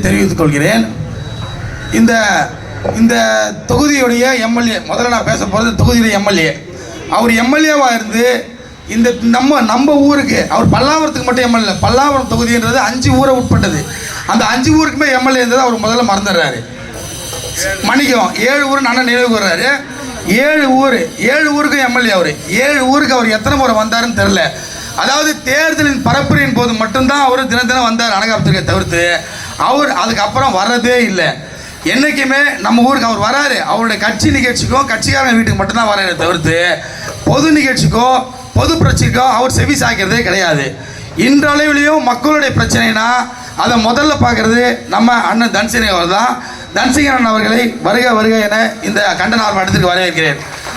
தெரிவித்துக் கொள்கிறேன். இந்த இந்த தொகுதியுடைய எம்எல்ஏ முதல்ல நான் பேச போகிறது தொகுதியுடைய எம்எல்ஏ. அவர் எம்எல்ஏவாக இருந்து இந்த நம்ம நம்ம ஊருக்கு அவர் பல்லாவரத்துக்கு மட்டும் எம்எல்ஏ பல்லாவரம் தொகுதின்றது அஞ்சு ஊரை உட்பட்டது. அந்த அஞ்சு ஊருக்குமே எம்எல்ஏ இருந்தது அவர் முதல்ல மறந்துடுறாரு. மன்னிக்கும் ஏழு ஊர் அண்ணன் நினைவு கூறுறாரு. ஏழு ஊர் ஏழு ஊருக்கு எம்எல்ஏ அவர். ஏழு ஊருக்கு அவர் எத்தனை முறை வந்தாருன்னு தெரில அதாவது தேர்தலின் பரப்புரையின் போது மட்டும்தான் அவர் தினம் தினம் வந்தார் அனகாபத்திரிக்கை தவிர்த்து. அவர் அதுக்கப்புறம் வர்றதே இல்லை. என்றைக்குமே நம்ம ஊருக்கு அவர் வராரு. அவருடைய கட்சி நிகழ்ச்சிக்கும் கட்சிக்காரங்க வீட்டுக்கு மட்டும்தான் வராரு தவிர்த்து பொது நிகழ்ச்சிக்கோ பொது பிரச்சனைக்கோ அவர் செவி சாய்க்கிறதே கிடையாது. இன்றளவிலையும் மக்களுடைய பிரச்சனைனா அதை முதல்ல பார்க்குறது நம்ம அண்ணன் தன்சிங் அவர் தான். தன்சிங்கரன் அவர்களை வருக வருக என இந்த கண்டன ஆர்ப்பாட்டத்திற்கு வரவேற்கிறேன்.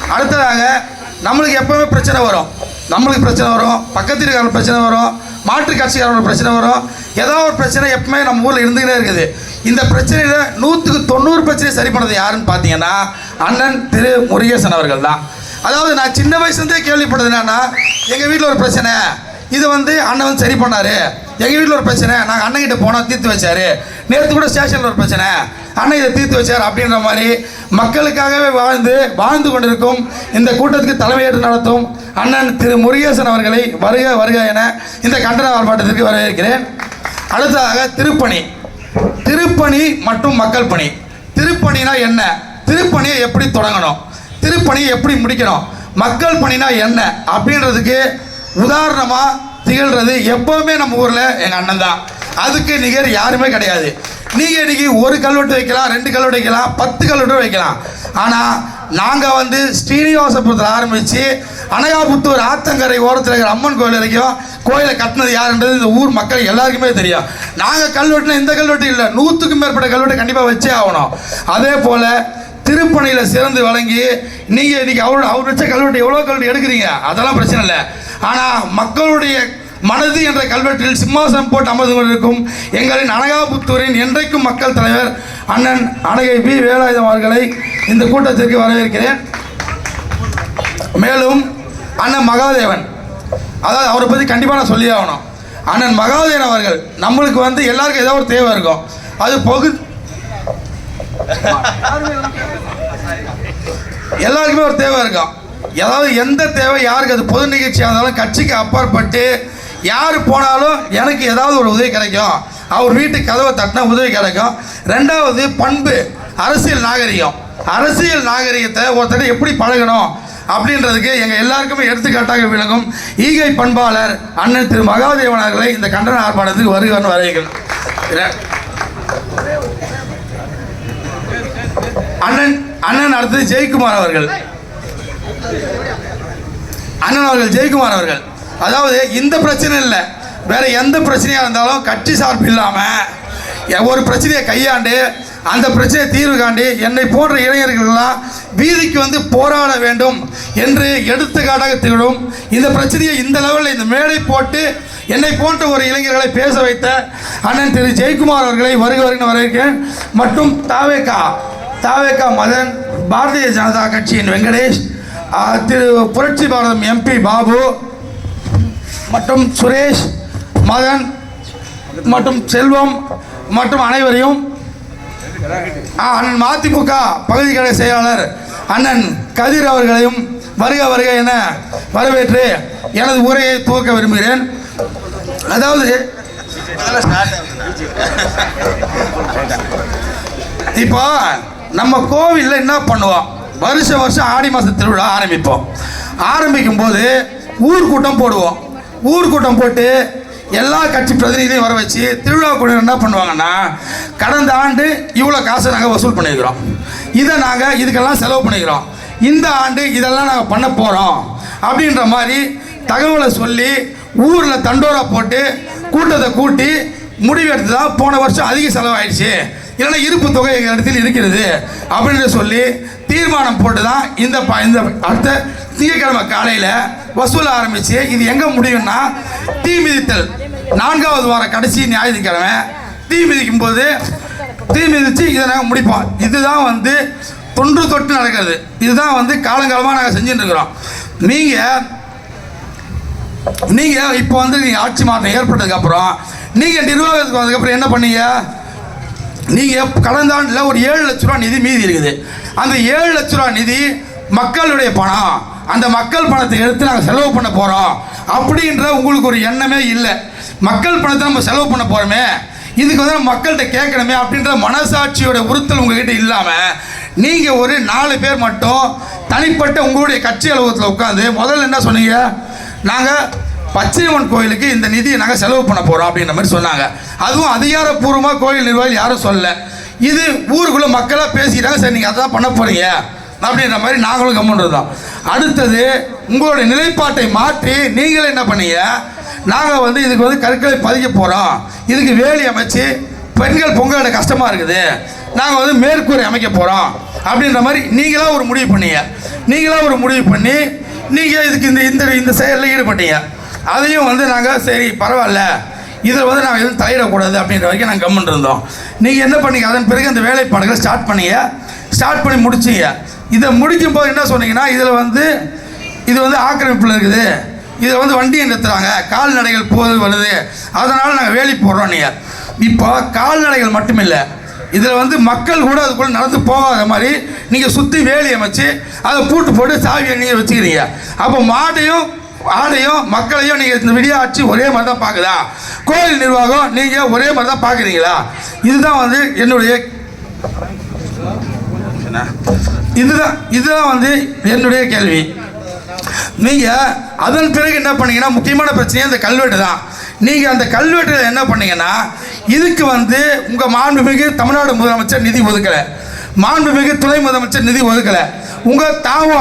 அடுத்ததாக நம்மளுக்கு எப்பவுமே பிரச்சனை வரும். நம்மளுக்கு பிரச்சனை வரும். பக்கத்து இருக்கிற பிரச்சனை வரும். மாற்று கட்சிக்காரங்களுக்கு பிரச்சனை வரும். ஏதோ ஒரு பிரச்சனை எப்பவுமே நம்ம ஊரில் இருந்துகிட்டே இருக்குது. இந்த பிரச்சனையில் நூற்றுக்கு தொண்ணூறு பிரச்சனை சரி பண்ணது யாருன்னு பார்த்தீங்கன்னா அண்ணன் திரு முருகேசன் அவர்கள் தான். அதாவது நான் சின்ன வயசுலேருந்தே கேள்விப்பட்டது என்னன்னா எங்கள் வீட்டில் ஒரு பிரச்சனை. இது வந்து அண்ணன் வந்து சரி பண்ணார். எங்கள் வீட்டில் ஒரு பிரச்சனை. நாங்கள் அண்ணன் கிட்ட போனால் தீர்த்து வச்சாரு. நேற்று கூட ஸ்டேஷனில் ஒரு பிரச்சனை. அண்ணன் இதை தீர்த்து வச்சார் அப்படின்ற மாதிரி மக்களுக்காகவே வாழ்ந்து வாழ்ந்து கொண்டிருக்கும் இந்த கூட்டத்துக்கு தலைமையேற்று நடத்தும் அண்ணன் திரு முருகேசன் அவர்களை வருக வருக என இந்த கண்டன ஆர்ப்பாட்டத்திற்கு வரவேற்கிறேன். அடுத்ததாக திருப்பணி. திருப்பணி மற்றும் மக்கள் பணி. திருப்பணினா என்ன? திருப்பணியை எப்படி தொடங்கணும்? திருப்பணியை எப்படி முடிக்கணும்? மக்கள் பணினா என்ன? அப்படின்றதுக்கு உதாரணமாக திகழ்கிறது எப்போவுமே நம்ம ஊரில் எங்கள் அண்ணன் தான் அதுக்கு நிகர் யாருமே கிடையாது. நீங்கள் இன்னைக்கு ஒரு கல்வெட்டு வைக்கலாம் ரெண்டு கல்வெட்டு வைக்கலாம் பத்து கல்வெட்டு வைக்கலாம். ஆனால் நாங்கள் வந்து ஸ்ரீனிவாசபுரத்தில் ஆரம்பித்து அனகாபுத்தூர் ஆத்தங்கரை ஓரத்தில் இருக்கிற அம்மன் கோயில் வரைக்கும் கோயிலை கட்டினது யாருன்றது இந்த ஊர் மக்கள் எல்லாருக்குமே தெரியும். நாங்கள் கல்வெட்டுனா இந்த கல்வெட்டு இல்லை நூற்றுக்கும் மேற்பட்ட கல்வெட்டு கண்டிப்பாக வச்சே ஆகணும். அதே போல் திருப்பணியில் சிறந்து வழங்கி நீங்கள் இன்னைக்கு அவர் அவர் வச்ச கல்வெட்டு எவ்வளோ கல்வெட்டு எடுக்கிறீங்க? அதெல்லாம் பிரச்சனை இல்லை. ஆனால் மக்களுடைய மனது என்ற கல்வெட்டில் சிம்மாசனம் போட்டு அமர்ந்து கொண்டிருக்கும் எங்களின் அனகாபுத்தூரின் என்றைக்கும் மக்கள் தலைவர் அண்ணன் அனகை பி வேலாயுதம் அவர்களை இந்த கூட்டத்திற்கு வரவேற்கிறேன். மேலும் அண்ணன் மகாதேவன். அதாவது அவரை பற்றி கண்டிப்பாக நான் சொல்லி ஆகணும். அண்ணன் மகாதேவன் அவர்கள் நம்மளுக்கு வந்து எல்லாருக்கும் ஏதோ ஒரு தேவை இருக்கும். அது பகு எல்லாருக்குமே ஒரு தேவை இருக்கும். ஏதாவது எந்த தேவை யாருக்கு அது பொது நிகழ்ச்சியாக இருந்தாலும் கட்சிக்கு அப்பாற்பட்டு யார் போனாலும் எனக்கு ஏதாவது ஒரு உதவி கிடைக்கும். அவர் வீட்டு கதவை தட்டினா உதவி கிடைக்கும். ரெண்டாவது பண்பு. அரசியல் நாகரிகம். அரசியல் நாகரிகத்தை ஒருத்தர் எப்படி பழகணும் அப்படின்றதுக்கு எங்கள் எல்லாருக்குமே எடுத்துக்காட்டாக விளங்கும் ஈகை பண்பாளர் அண்ணன் திரு மகாதேவன் அவர்களை இந்த கண்டன ஆர்ப்பாட்டத்துக்கு வருகிறன்னு வரவேற்கிறேன் அண்ணன் அண்ணன் அடுத்தது ஜெயக்குமார் அவர்கள். அண்ணன் அவர்கள் ஜெயக்குமார் அவர்கள். அதாவது இந்த பிரச்சனை இல்லை. வேற எந்த பிரச்சனையாக இருந்தாலும் கட்சி சார்பு இல்லாமல் ஒரு பிரச்சனையை கையாண்டு அந்த பிரச்சனையை தீர்வு காண்டி என்னை போன்ற இளைஞர்கள்லாம் வீதிக்கு வந்து போராட வேண்டும் என்று எடுத்துக்காட்டாக திகழும். இந்த பிரச்சனையை இந்த லெவலில் இந்த மேடை போட்டு என்னை போன்ற ஒரு இளைஞர்களை பேச வைத்த அண்ணன் திரு ஜெயக்குமார் அவர்களை வருக வருகிற வரவேற்கிறேன். மற்றும் தாவேகா தாவேகா மதன் பாரதிய ஜனதா கட்சியின் வெங்கடேஷ் திரு புரட்சி பாரதம் எம்பி பாபு மற்றும் சுரேஷ் மதன் மற்றும் செல்வம் மற்றும் அனைவரையும் அண்ணன் மதிமுக பகுதி கடை செயலாளர் அண்ணன் கதிர் அவர்களையும் வருக வருக என வரவேற்று எனது உரையை துவக்க விரும்புகிறேன். அதாவது இப்போ நம்ம கோவிலில் என்ன பண்ணுவோம்? வருஷம் வருஷம் ஆடி மாதம் திருவிழா ஆரம்பிப்போம். ஆரம்பிக்கும் போது ஊர் கூட்டம் போடுவோம். ஊர் கூட்டம் போட்டு எல்லா கட்சி பிரதிநிதியும் வர வச்சு திருவிழா கூட என்ன பண்ணுவாங்கன்னா கடந்த ஆண்டு இவ்வளோ காசை நாங்கள் வசூல் பண்ணிக்கிறோம் இதை நாங்கள் இதுக்கெல்லாம் செலவு பண்ணிக்கிறோம் இந்த ஆண்டு இதெல்லாம் நாங்கள் பண்ண போகிறோம் அப்படின்ற மாதிரி தகவலை சொல்லி ஊரில் தண்டோரா போட்டு கூட்டத்தை கூட்டி முடிவு எடுத்து தான் போன வருஷம் அதிக செலவாயிடுச்சு. இல்லைன்னா இருப்பு தொகை எங்கள் இடத்தில் இருக்கிறது அப்படின்னு சொல்லி தீர்மானம் போட்டு தான் இந்த ப- இந்த அடுத்த திங்கக்கிழமை காலையில் வசூல் ஆரம்பித்து இது எங்கே முடியும்னா தீ மிதித்தல். நான்காவது வாரம் கடைசி ஞாயிற்றுக்கிழமை. தீ மிதிக்கும் போது தீ மிதித்து இதை நாங்கள் முடிப்போம். இதுதான் வந்து தொன்று தொட்டு நடக்கிறது. இதுதான் வந்து காலங்காலமாக நாங்கள் செஞ்சுட்டு இருக்கிறோம். நீங்கள் நீங்கள் இப்போ வந்து நீங்கள் ஆட்சி மாற்றம் ஏற்பட்டதுக்கப்புறம் நீங்கள் நிர்வாகத்துக்கு வந்ததுக்கப்புறம் என்ன பண்ணீங்க? நீங்கள் கடந்த ஆண்டில் ஒரு ஏழு லட்ச ரூபா நிதி மீதி இருக்குது. அந்த ஏழு லட்ச ரூபா நிதி மக்களுடைய பணம். அந்த மக்கள் பணத்தை எடுத்து நாங்கள் செலவு பண்ண போகிறோம் அப்படின்ற உங்களுக்கு ஒரு எண்ணமே இல்லை. மக்கள் பணத்தை நம்ம செலவு பண்ண போகிறோமே இதுக்கு வந்து மக்கள்கிட்ட கேட்கணுமே அப்படின்ற மனசாட்சியோட உறுத்தல் உங்ககிட்ட இல்லாமல் நீங்கள் ஒரு நாலு பேர் மட்டும் தனிப்பட்ட உங்களுடைய கட்சி அலுவலகத்தில் உட்காந்து முதல்ல என்ன சொன்னீங்க? நாங்கள் பச்சையம்மன் கோயிலுக்கு இந்த நிதியை நாங்கள் செலவு பண்ண போகிறோம் அப்படின்ற மாதிரி சொன்னாங்க. அதுவும் அதிகாரப்பூர்வமாக கோயில் நிர்வாகம் யாரும் சொல்லலை. இது ஊருக்குள்ளே மக்களாக பேசிக்கிட்டாங்க. சரி நீங்கள் அதான் பண்ண போகிறீங்க அப்படின்ற மாதிரி நாங்களும் கம்முன்றது இருந்தோம் அடுத்தது உங்களுடைய நிலைப்பாட்டை மாற்றி நீங்களே என்ன பண்ணீங்க? நாங்கள் வந்து இதுக்கு வந்து கற்களை பதிக்க போகிறோம் இதுக்கு வேலி அமைச்சு பெண்கள் பொங்கலோட கஷ்டமாக இருக்குது. நாங்கள் வந்து மேற்கூரை அமைக்க போகிறோம் அப்படின்ற மாதிரி நீங்களாக ஒரு முடிவு பண்ணீங்க. நீங்களாக ஒரு முடிவு பண்ணி நீங்கள் இதுக்கு இந்த இந்த இந்த செயலில் ஈடுபட்டீங்க. அதையும் வந்து நாங்கள் சரி பரவாயில்ல. இதில் வந்து நாங்கள் எதுவும் தலையிடக்கூடாது அப்படின்ற வரைக்கும் நாங்கள் கம்முன்னு இருந்தோம் நீங்கள் என்ன பண்ணீங்க? அதன் பிறகு அந்த வேலைப்பாடுகளை ஸ்டார்ட் பண்ணீங்க. ஸ்டார்ட் பண்ணி முடிச்சிங்க. இதை முடிக்கும் போது என்ன சொன்னீங்கன்னா இதில் வந்து இது வந்து ஆக்கிரமிப்பில் இருக்குது. இதில் வந்து வண்டியை நிறுத்துறாங்க. கால்நடைகள் போது வருது. அதனால் நாங்கள் வேலி போடுறோம் நீங்கள் இப்போ கால்நடைகள் மட்டுமில்லை இதில் வந்து மக்கள் கூட அதுக்குள்ளே நடந்து போகாத மாதிரி நீங்கள் சுற்றி வேலி அமைச்சு அதை பூட்டு போட்டு சாவியை நீங்கள் வச்சுக்கிறீங்க. அப்போ மாட்டையும் ஆடையும் மக்களையும் நீங்கள் இந்த விடிய ஆட்சி ஒரே மாதிரி தான் பார்க்குதா? கோயில் நிர்வாகம் நீங்கள் ஒரே மாதிரி தான் பார்க்குறீங்களா? இதுதான் வந்து என்னுடைய என்ன? இதுதான் இதுதான் வந்து என்னுடைய கேள்வி. நீங்கள் அதன் பிறகு என்ன பண்ணீங்கன்னா முக்கியமான பிரச்சனையே அந்த கல்வெட்டு தான். நீங்கள் அந்த கல்வெட்டில் என்ன பண்ணீங்கன்னா இதுக்கு வந்து உங்கள் மாண்புமிகு தமிழ்நாடு முதலமைச்சர் நிதி ஒதுக்கலை. மாண்புமிகு துணை முதலமைச்சர் நிதி ஒதுக்கலை. உங்கள் தாவும்